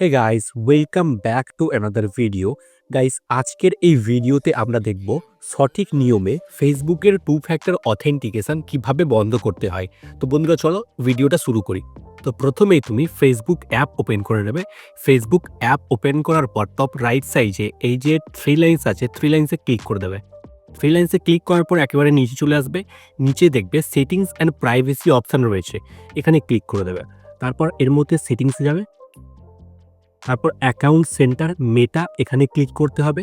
Hey guys welcome back to another video guys আজকের এই ভিডিওতে আমরা দেখব সঠিক নিয়মে ফেসবুকের টু ফ্যাক্টর অথেন্টিকেশন কীভাবে বন্ধ করতে হয়। তো বন্ধুরা, চলো ভিডিওটা শুরু করি। তো প্রথমেই তুমি ফেসবুক অ্যাপ ওপেন করে নেবে। ফেসবুক অ্যাপ ওপেন করার পর টপ রাইট সাইজে এই যে থ্রি লাইন্স আছে থ্রি লাইন্সে ক্লিক করে দেবে। থ্রি লাইন্সে ক্লিক করার পর একেবারে নিচে চলে আসবে। নিচে দেখবে সেটিংস অ্যান্ড প্রাইভেসি অপশান রয়েছে। এখানে ক্লিক করে দেবে। তারপর এর মধ্যে সেটিংসে যাবে। তারপর অ্যাকাউন্ট সেন্টার মেটা এখানে ক্লিক করতে হবে।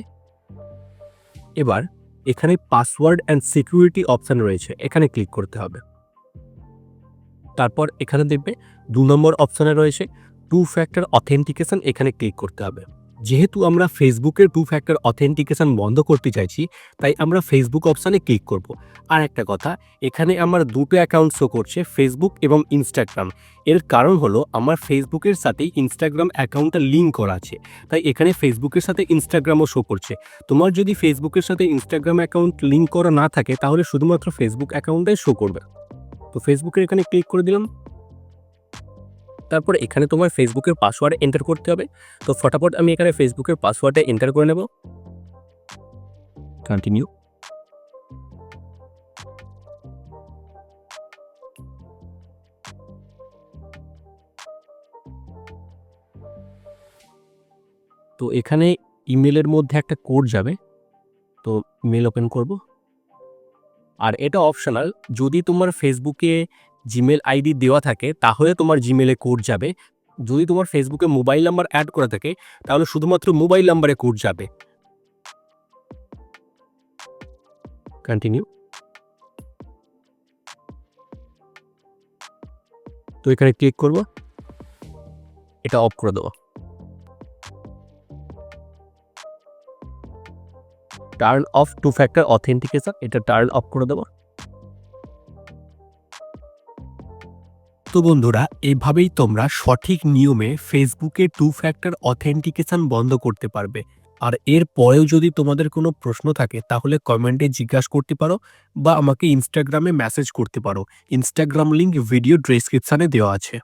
এবার এখানে পাসওয়ার্ড অ্যান্ড সিকিউরিটি অপশান রয়েছে, এখানে ক্লিক করতে হবে। তারপর এখানে দেখবে দু নম্বর অপশানে রয়েছে টু ফ্যাক্টর অথেন্টিকেশন এখানে ক্লিক করতে হবে। যেহেতু আমরা ফেসবুকের টু ফ্যাক্টর অথেন্টিকেশন বন্ধ করতে চাইছি, তাই আমরা ফেসবুক অপশানে ক্লিক করব। আর একটা কথা, এখানে আমার দুটো অ্যাকাউন্ট শো করছে ফেসবুক এবং ইনস্টাগ্রাম এর কারণ হলো, আমার ফেসবুকের সাথেই ইনস্টাগ্রাম অ্যাকাউন্টটা লিঙ্ক করা আছে। তাই এখানে ফেসবুকের সাথে ইনস্টাগ্রামও শো করছে। তোমার যদি ফেসবুকের সাথে ইনস্টাগ্রাম অ্যাকাউন্ট লিঙ্ক করা না থাকে, তাহলে শুধুমাত্র ফেসবুক অ্যাকাউন্টটাই শো করবে। তো ফেসবুকের এখানে ক্লিক করে দিলাম। তারপর এখানে তোমার ফেসবুকের পাসওয়ার্ড এন্টার করতে হবে। তো ফটাফট আমি এখানে ফেসবুকের পাসওয়ার্ডটা এন্টার করে নেব। কন্টিনিউ তো এখানে ইমেলের মধ্যে একটা কোড যাবে। তো মেল ওপেন করব। আর এটা অপশনাল যদি তোমার ফেসবুকে জিমেল আইডি দেওয়া থাকে, তাহলে তোমার জিমেলে কোড যাবে। যদি তোমার ফেসবুকে মোবাইল নাম্বার অ্যাড করা থাকে, তাহলে শুধুমাত্র মোবাইল নাম্বারে কোড যাবে। কন্টিনিউ তো এখানে ক্লিক করব। এটা অফ করে দেবো। Turn off two factor authentication এটা টার্ন অফ করে দেবো। তো বন্ধুরা, এভাবেই তোমরা সঠিক নিয়মে ফেসবুকে টু ফ্যাক্টর অথেন্টিকেশন বন্ধ করতে পারবে। আর এর পরেও যদি তোমাদের কোনো প্রশ্ন থাকে, তাহলে কমেন্টে জিজ্ঞাসা করতে পারো বা আমাকে ইনস্টাগ্রামে মেসেজ করতে পারো। ইনস্টাগ্রাম লিঙ্ক ভিডিও ডেসক্রিপশানে দেওয়া আছে।